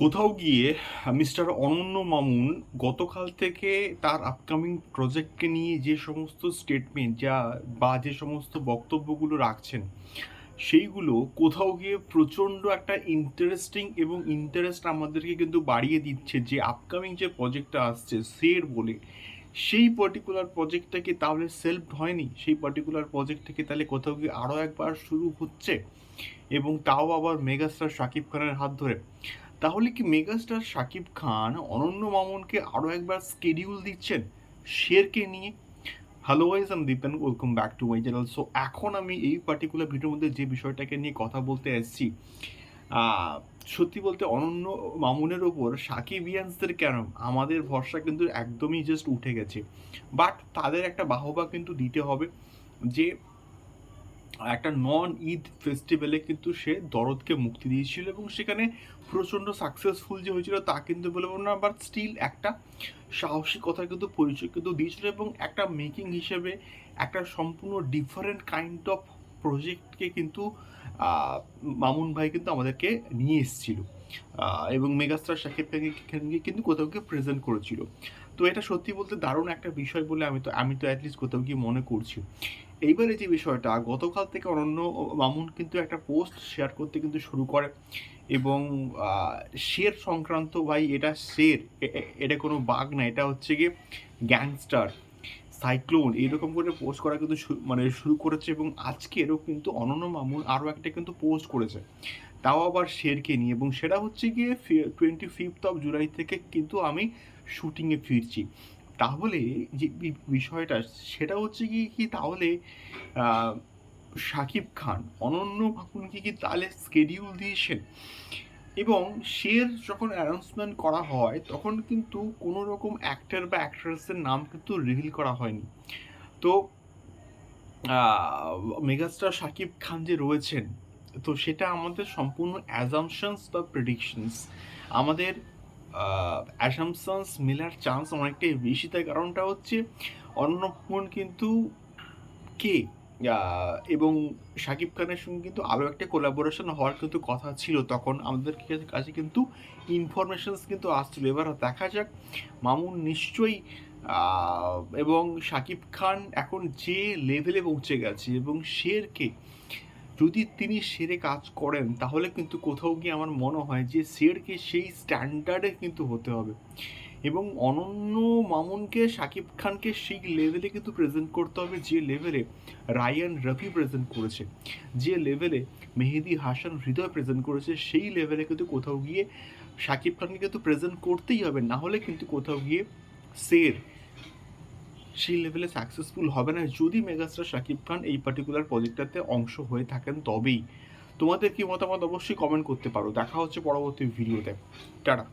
কোথাও গিয়ে মিস্টার অনন্য মামুন গতকাল থেকে তার আপকামিং প্রজেক্টকে নিয়ে যে সমস্ত স্টেটমেন্ট যা, বা যে সমস্ত বক্তব্যগুলো রাখছেন, সেইগুলো কোথাও গিয়ে প্রচণ্ড একটা ইন্টারেস্টিং এবং ইন্টারেস্ট আমাদেরকে কিন্তু বাড়িয়ে দিচ্ছে যে আপকামিং যে প্রজেক্টটা আসছে সের বলে, সেই পার্টিকুলার প্রজেক্টটা কি তাহলে সেলফ হয়নি? সেই পার্টিকুলার প্রজেক্ট থেকে তাহলে কোথাও গিয়ে আরও একবার শুরু হচ্ছে? এবং তাও আবার মেগাস্টার শাকিব খানের হাত ধরে। তাহলে কি মেগাস্টার শাকিব খান, অনন্য মামুনকে আরও একবার স্কেডিউল দিচ্ছেন শেরকে নিয়ে? হ্যালো ওয়াইজ আমি Dipen welcome back to my channel so এখন আমি এই পার্টিকুলার ভিডিওর মধ্যে যে বিষয়টাকে নিয়ে কথা বলতে এসেছি সত্যি বলতে অনন্য মামুনের ওপর সাকিবিয়ান্সদের কেন? আমাদের ভরসা কিন্তু একদমই জাস্ট উঠে গেছে। বাট তাদের একটা বাহবা কিন্তু দিতে হবে যে একটা নন ঈদ ফেস্টিভ্যালে কিন্তু সে দরদকে মুক্তি দিয়েছিল এবং সেখানে প্রচণ্ড সাকসেসফুল যে হয়েছিল তা কিন্তু বলব না বাট স্টিল একটা সাহসিকতার কিন্তু পরিচয় কিন্তু দিয়েছিল এবং একটা মেকিং হিসেবে একটা সম্পূর্ণ ডিফারেন্ট কাইন্ড অফ প্রজেক্টকে কিন্তু মামুন ভাই কিন্তু আমাদেরকে নিয়ে এসেছিল। এবং মেগাস্টার শাকিব খানকে কিন্তু কোথাও গিয়ে প্রেজেন্ট করেছিল। তো এটা সত্যি বলতে দারুণ একটা বিষয় বলে আমি তো আমি তো অ্যাটলিস্ট কোথাও গিয়ে মনে করছি। এইবারে যে বিষয়টা, গতকাল থেকে অনন্য মামুন কিন্তু একটা পোস্ট শেয়ার করতে কিন্তু শুরু করে এবং শের সংক্রান্ত ভাই, এটা শের এটা কোনো বাঘ না, এটা হচ্ছে গিয়ে গ্যাংস্টার সাইক্লোন এইরকম করে পোস্ট করা কিন্তু মানে শুরু করেছে এবং আজকেরও কিন্তু অনন্য মামুন আরও একটা কিন্তু পোস্ট করেছে। তাও আবার শেরকে নিয়ে এবং সেটা হচ্ছে গিয়ে টোয়েন্টি ফিফথ অফ জুলাই থেকে কিন্তু আমি শুটিংয়ে ফিরছি। তাহলে যে বিষয়টা, সেটা হচ্ছে কি কি তাহলে শাকিব খান, অনন্য মামুনকে কি তাহলে স্কেডিউল দিয়েছেন? এবং শের যখন অ্যানাউন্সমেন্ট করা হয়, তখন কিন্তু কোনো রকম অ্যাক্টর বা অ্যাক্ট্রেসের নাম কিন্তু রিভিল করা হয়নি। তো মেগাস্টার শাকিব খান যে রয়েছেন, তো সেটা আমাদের সম্পূর্ণ অ্যাজামশনস বা প্রেডিকশনস আমাদের অ্যাসামশনস মেলার চান্স অনেকটাই বেশি। তার কারণটা হচ্ছে অন্নপূর্ণ কিন্তু কে? এবং শাকিব খানের সঙ্গে কিন্তু আরও একটা কোলাবোরেশন হওয়ার কিন্তু কথা ছিল তখন। আমাদের কাছে- কিন্তু ইনফরমেশনস কিন্তু আসছিল। এবার দেখা যাক, মামুন নিশ্চয়ই এবং শাকিব খান এখন যে লেভেলে পৌঁছে গেছে এবং শেরকে যদি তিনি সেরে কাজ করেন, তাহলে কিন্তু কোথাও গিয়ে আমার মনে হয় যে শেরকে সেই স্ট্যান্ডার্ডে কিন্তু হতে হবে। এবং অনন্য মামুনকে শাকিব খানকে সেই লেভেলে কিন্তু প্রেজেন্ট করতে হবে যে লেভেলে রায়ান রফি প্রেজেন্ট করেছে। যে লেভেলে মেহেদি হাসান হৃদয় প্রেজেন্ট করেছে, সেই লেভেলে কিন্তু কোথাও গিয়ে শাকিব খানকে কিন্তু প্রেজেন্ট করতেই হবে। না হলে কিন্তু কোথাও গিয়ে সের সেই লেভেলে সাকসেসফুল হবে না। যদি মেগাস্টার শাকিব খান এই পার্টিকুলার প্রজেক্টটাতে অংশ হয়ে থাকেন তবেই। তোমাদের কি মতামত অবশ্যই কমেন্ট করতে পারো। দেখা হচ্ছে পরবর্তী ভিডিওতে টাটা।